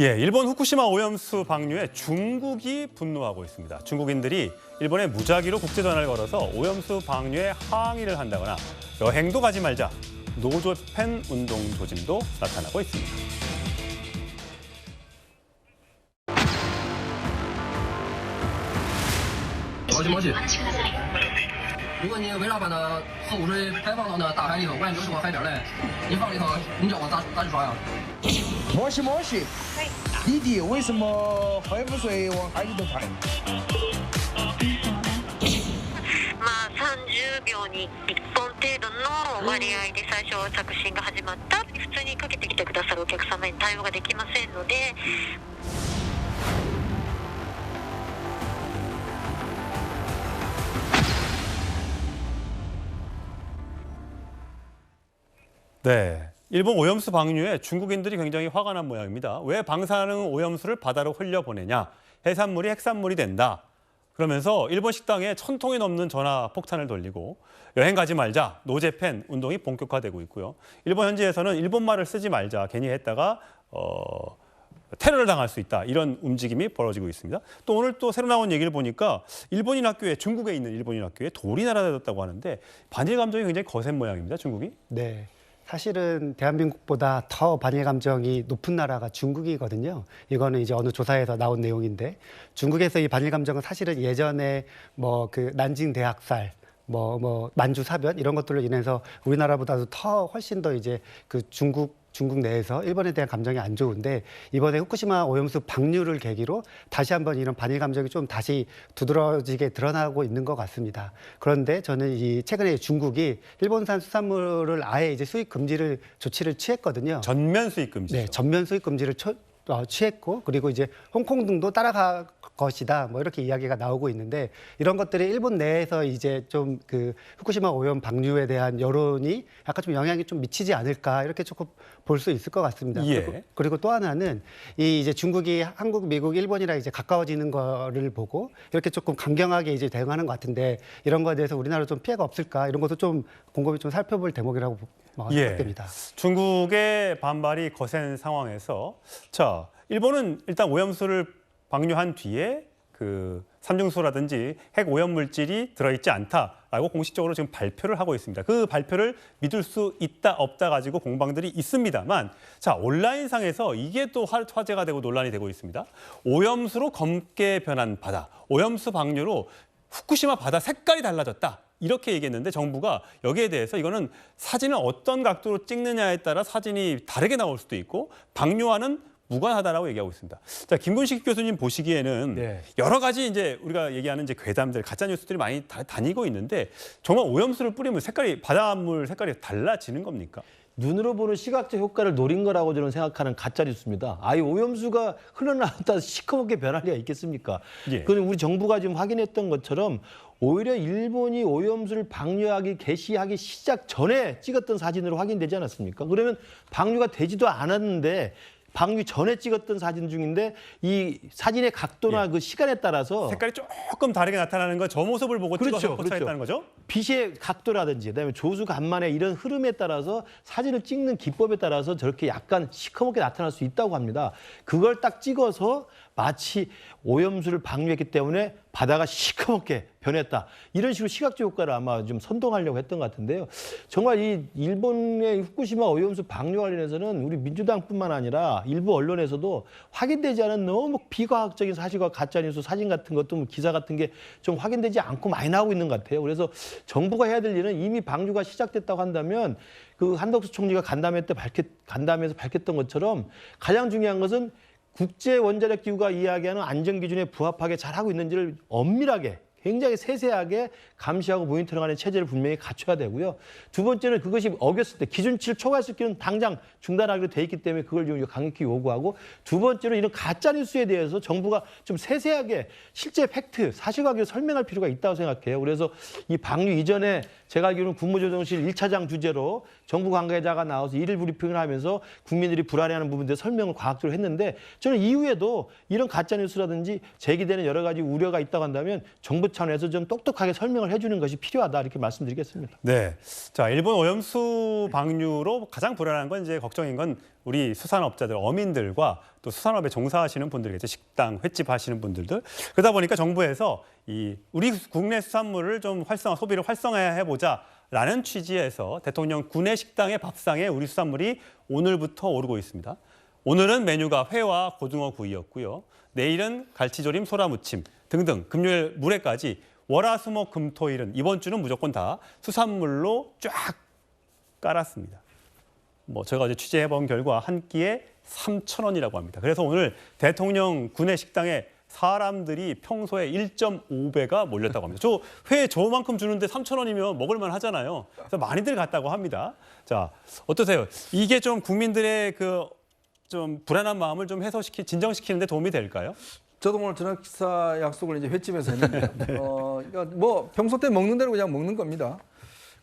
예, 일본 후쿠시마 오염수 방류에 중국이 분노하고 있습니다. 중국인들이 일본에 무작위로 국제 전화를 걸어서 오염수 방류에 항의를 한다거나 여행도 가지 말자 노조팬 운동 조짐도 나타나고 있습니다. もしもし。如果你围绕把那核污水排放到那大海里头，万一流出个海边来，你放里头，你叫我咋咋去抓呀？ 莫西莫西，你弟为什么核污水往海里头排？まあ、30秒に1本程度の割合で最初は着信が始まった普通にかけてきてくださるお客様に対応ができませんので 네. 일본 오염수 방류에 중국인들이 굉장히 화가 난 모양입니다. 왜 방사능 오염수를 바다로 흘려보내냐? 해산물이 핵산물이 된다. 그러면서 일본 식당에 천 통이 넘는 전화 폭탄을 돌리고 여행 가지 말자 노제팬 운동이 본격화되고 있고요. 일본 현지에서는 일본말을 쓰지 말자 괜히 했다가 어, 테러를 당할 수 있다 이런 움직임이 벌어지고 있습니다. 또 오늘 또 새로 나온 얘기를 보니까 일본인 학교에 중국에 있는 일본인 학교에 돌이 날아다녔다고 하는데 반일 감정이 굉장히 거센 모양입니다. 중국이. 네. 사실은 대한민국보다 더 반일 감정이 높은 나라가 중국이거든요. 이거는 이제 어느 조사에서 나온 내용인데 중국에서 이 반일 감정은 사실은 예전에 뭐 그 난징 대학살 뭐, 뭐, 만주 사변 이런 것들로 인해서 우리나라보다도 더 훨씬 더 이제 그 중국 중국 내에서 일본에 대한 감정이 안 좋은데 이번에 후쿠시마 오염수 방류를 계기로 다시 한번 이런 반일 감정이 좀 다시 두드러지게 드러나고 있는 것 같습니다. 그런데 저는 이 최근에 중국이 일본산 수산물을 아예 이제 수입 금지를 조치를 취했거든요. 전면 수입 금지죠. 네, 전면 수입 금지를 처- 어, 취했고 그리고 이제 홍콩 등도 따라갈 것이다 뭐 이렇게 이야기가 나오고 있는데 이런 것들이 일본 내에서 이제 좀 그 후쿠시마 오염 방류에 대한 여론이 약간 좀 영향이 좀 미치지 않을까 이렇게 조금 볼 수 있을 것 같습니다. 예. 그리고, 그리고 또 하나는 이 이제 중국이 한국, 미국, 일본이랑 이제 가까워지는 거를 보고 이렇게 조금 강경하게 이제 대응하는 것 같은데 이런 거에 대해서 우리나라 좀 피해가 없을까 이런 것도 좀 곰곰이 좀 살펴볼 대목이라고 뭐 예. 생각됩니다. 중국의 반발이 거센 상황에서 자 일본은 일단 오염수를 방류한 뒤에 그 삼중수라든지 핵 오염 물질이 들어있지 않다라고 공식적으로 지금 발표를 하고 있습니다. 그 발표를 믿을 수 있다 없다 가지고 공방들이 있습니다만 자 온라인상에서 이게 또 화- 화제가 되고 논란이 되고 있습니다. 오염수로 검게 변한 바다, 오염수 방류로 후쿠시마 바다 색깔이 달라졌다. 이렇게 얘기했는데 정부가 여기에 대해서 이거는 사진을 어떤 각도로 찍느냐에 따라 사진이 다르게 나올 수도 있고 방류와는 무관하다라고 얘기하고 있습니다. 자, 김근식 교수님 보시기에는 네. 여러 가지 이제 우리가 얘기하는 이제 괴담들, 가짜 뉴스들이 많이 다, 다니고 있는데 정말 오염수를 뿌리면 색깔이 바닷물 색깔이 달라지는 겁니까? 눈으로 보는 시각적 효과를 노린 거라고 저는 생각하는 가짜 뉴스입니다. 아예 오염수가 흘러나왔다 시커멓게 변할 리가 있겠습니까? 예. 그건 우리 정부가 지금 확인했던 것처럼 오히려 일본이 오염수를 방류하기 개시하기 시작 전에 찍었던 사진으로 확인되지 않았습니까? 그러면 방류가 되지도 않았는데 방류 전에 찍었던 사진 중인데 이 사진의 각도나 그 시간에 따라서 색깔이 조금 다르게 나타나는 건 저 모습을 보고 그렇죠, 찍어서 포착했다는 거죠? 빛의 각도라든지 그다음에 조수 간만에 이런 흐름에 따라서 사진을 찍는 기법에 따라서 저렇게 약간 시커멓게 나타날 수 있다고 합니다. 그걸 딱 찍어서 마치 오염수를 방류했기 때문에 바다가 시커멓게 변했다. 이런 식으로 시각적 효과를 아마 좀 선동하려고 했던 것 같은데요. 정말 이 일본의 후쿠시마 오염수 방류 관련해서는 우리 민주당뿐만 아니라 일부 언론에서도 확인되지 않은 너무 비과학적인 사실과 가짜뉴스 사진 같은 것도 뭐 기사 같은 게 좀 확인되지 않고 많이 나오고 있는 것 같아요. 그래서 정부가 해야 될 일은 이미 방류가 시작됐다고 한다면 그 한덕수 총리가 간담회 때 밝혔, 간담회에서 밝혔던 것처럼 가장 중요한 것은 국제 원자력 기구가 이야기하는 안전 기준에 부합하게 잘하고 있는지를 엄밀하게 굉장히 세세하게 감시하고 모니터링 하는 체제를 분명히 갖춰야 되고요. 두 번째는 그것이 어겼을 때 기준치를 초과했을 때는 당장 중단하기로 돼 있기 때문에 그걸 좀 강력히 요구하고 두 번째로 이런 가짜 뉴스에 대해서 정부가 좀 세세하게 실제 팩트, 사실관계를 설명할 필요가 있다고 생각해요. 그래서 이 방류 이전에 제가 알기로는 국무조정실 일차장 주제로 정부 관계자가 나와서 일일 브리핑을 하면서 국민들이 불안해하는 부분들 설명을 과학적으로 했는데 저는 이후에도 이런 가짜 뉴스라든지 제기되는 여러 가지 우려가 있다고 한다면 정부 차원에서 좀 똑똑하게 설명을 해주는 것이 필요하다 이렇게 말씀드리겠습니다. 네. 자, 일본 오염수 방류로 가장 불안한 건 이제 걱정인 건 우리 수산업자들, 어민들과 또 수산업에 종사하시는 분들이겠죠. 식당, 횟집 하시는 분들들. 그러다 보니까 정부에서 이 우리 국내 수산물을 좀 활성화, 소비를 활성화해 보자. 라는 취지에서 대통령 구내 식당의 밥상에 우리 수산물이 오늘부터 오르고 있습니다. 오늘은 메뉴가 회와 고등어 구이였고요. 내일은 갈치조림, 소라무침 등등 금요일 물회까지 월화수목 금토일은 이번 주는 무조건 다 수산물로 쫙 깔았습니다. 뭐 제가 어제 취재해 본 결과 한 끼에 3천 원이라고 합니다. 그래서 오늘 대통령 구내 식당에 사람들이 평소에 1.5배가 몰렸다고 합니다. 저 회 저만큼 주는데 3천 원이면 먹을만 하잖아요. 그래서 많이들 갔다고 합니다. 자, 어떠세요? 이게 좀 국민들의 그 좀 불안한 마음을 좀 해소시키 진정시키는데 도움이 될까요? 저도 오늘 저녁 식사 약속을 이제 횟집에서 했는데, 어, 그러니까 뭐 평소 때 먹는 대로 그냥 먹는 겁니다.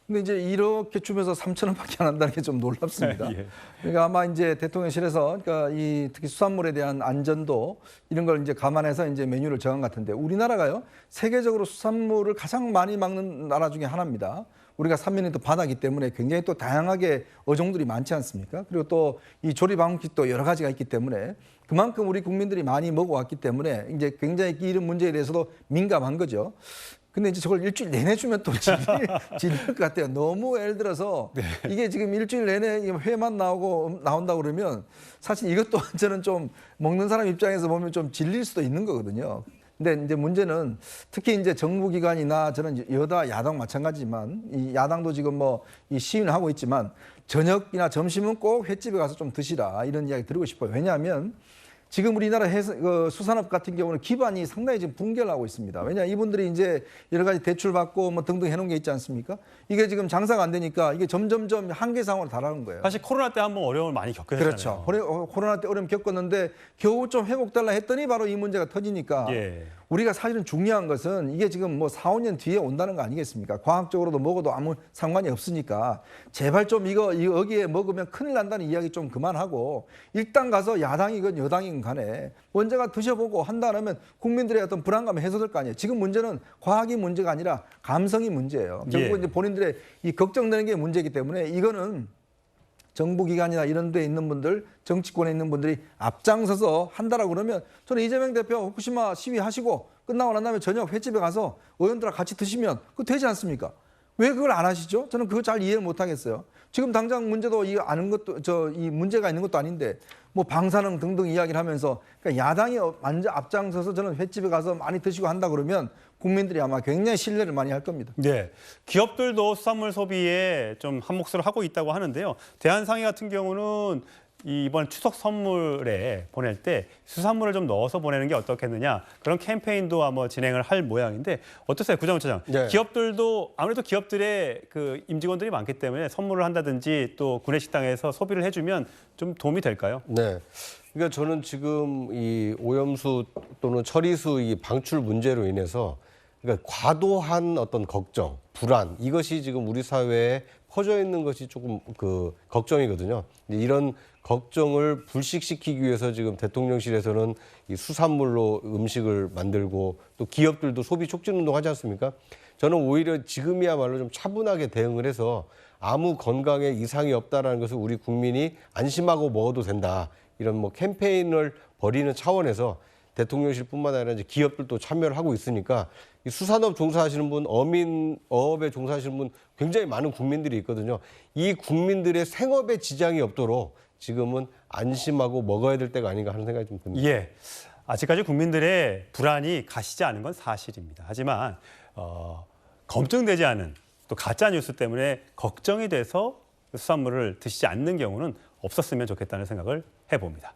근데 이제 이렇게 주면서 3천 원밖에 안 한다는 게 좀 놀랍습니다. 예. 그러니까 아마 이제 대통령실에서 그러니까 이 특히 수산물에 대한 안전도 이런 걸 이제 감안해서 이제 메뉴를 정한 것 같은데 우리나라가요 세계적으로 수산물을 가장 많이 먹는 나라 중에 하나입니다. 우리가 삼면이 또 바다기 때문에 굉장히 또 다양하게 어종들이 많지 않습니까? 그리고 또 이 조리 방식도 여러 가지가 있기 때문에 그만큼 우리 국민들이 많이 먹어왔기 때문에 이제 굉장히 이런 문제에 대해서도 민감한 거죠. 근데 이제 저걸 일주일 내내 주면 또 질릴, 것 같아요. 너무 예를 들어서 이게 지금 일주일 내내 이 회만 나오고 나온다 그러면 사실 이것 또한 저는 좀 먹는 사람 입장에서 보면 좀 질릴 수도 있는 거거든요. 근데 이제 문제는 특히 이제 정부기관이나 저는 여다 야당 마찬가지지만 이 야당도 지금 뭐 이 시위는 하고 있지만 저녁이나 점심은 꼭 횟집에 가서 좀 드시라 이런 이야기 드리고 싶어요. 왜냐하면 지금 우리나라 해서, 그 수산업 같은 경우는 기반이 상당히 지금 붕괴를 하고 있습니다. 왜냐 이분들이 이제 여러 가지 대출 받고 뭐 등등 해놓은 게 있지 않습니까? 이게 지금 장사가 안 되니까 이게 점점점 한계 상황으로 달하는 거예요. 사실 코로나 때 한번 어려움을 많이 겪으셨잖아요. 그렇죠. 어, 코로나 때 어려움 겪었는데 겨우 좀 회복달라 했더니 바로 이 문제가 터지니까 예. 우리가 사실은 중요한 것은 이게 지금 뭐 4, 5년 뒤에 온다는 거 아니겠습니까? 과학적으로도 먹어도 아무 상관이 없으니까 제발 좀 이거 이 여기에 먹으면 큰일 난다는 이야기 좀 그만하고 일단 가서 야당이건 여당이건 간에 먼저가 드셔보고 한다면 국민들의 어떤 불안감이 해소될 거 아니에요. 지금 문제는 과학이 문제가 아니라 감성이 문제예요. 결국 예. 이제 본인들의 이 걱정되는 게 문제이기 때문에 이거는 정부기관이나 이런 데 있는 분들, 정치권에 있는 분들이 앞장서서 한다라고 그러면 저는 이재명 대표 후쿠시마 시위하시고 끝나고 난 다음에 저녁 횟집에 가서 의원들과 같이 드시면 그거 되지 않습니까? 왜 그걸 안 하시죠? 저는 그거 잘 이해를 못 하겠어요. 지금 당장 문제도 이 아는 것도 저 이 문제가 있는 것도 아닌데 뭐 방사능 등등 이야기를 하면서 그러니까 야당이 완전 앞장서서 저는 횟집에 가서 많이 드시고 한다 그러면 국민들이 아마 굉장히 신뢰를 많이 할 겁니다. 네, 기업들도 수산물 소비에 좀 한 몫을 하고 있다고 하는데요. 대한상의 같은 경우는 이 이번 추석 선물에 보낼 때 수산물을 좀 넣어서 보내는 게 어떻겠느냐 그런 캠페인도 아마 진행을 할 모양인데 어떠세요, 구정훈 차장? 네. 기업들도 아무래도 기업들의 그 임직원들이 많기 때문에 선물을 한다든지 또 구내 식당에서 소비를 해주면 좀 도움이 될까요? 네. 그러니까 저는 지금 이 오염수 또는 처리수 이 방출 문제로 인해서 그러니까 과도한 어떤 걱정, 불안 이것이 지금 우리 사회에 퍼져 있는 것이 조금 그 걱정이거든요. 이런 걱정을 불식시키기 위해서 지금 대통령실에서는 이 수산물로 음식을 만들고 또 기업들도 소비 촉진 운동 하지 않습니까? 저는 오히려 지금이야말로 좀 차분하게 대응을 해서 아무 건강에 이상이 없다라는 것을 우리 국민이 안심하고 먹어도 된다. 이런 뭐 캠페인을 벌이는 차원에서 대통령실뿐만 아니라 이제 기업들도 참여를 하고 있으니까 이 수산업 종사하시는 분, 어민 어업에 종사하시는 분 굉장히 많은 국민들이 있거든요. 이 국민들의 생업에 지장이 없도록 지금은 안심하고 먹어야 될 때가 아닌가 하는 생각이 좀 듭니다. 예. 아직까지 국민들의 불안이 가시지 않은 건 사실입니다. 하지만 어, 검증되지 않은 또 가짜 뉴스 때문에 걱정이 돼서 수산물을 드시지 않는 경우는 없었으면 좋겠다는 생각을 해봅니다.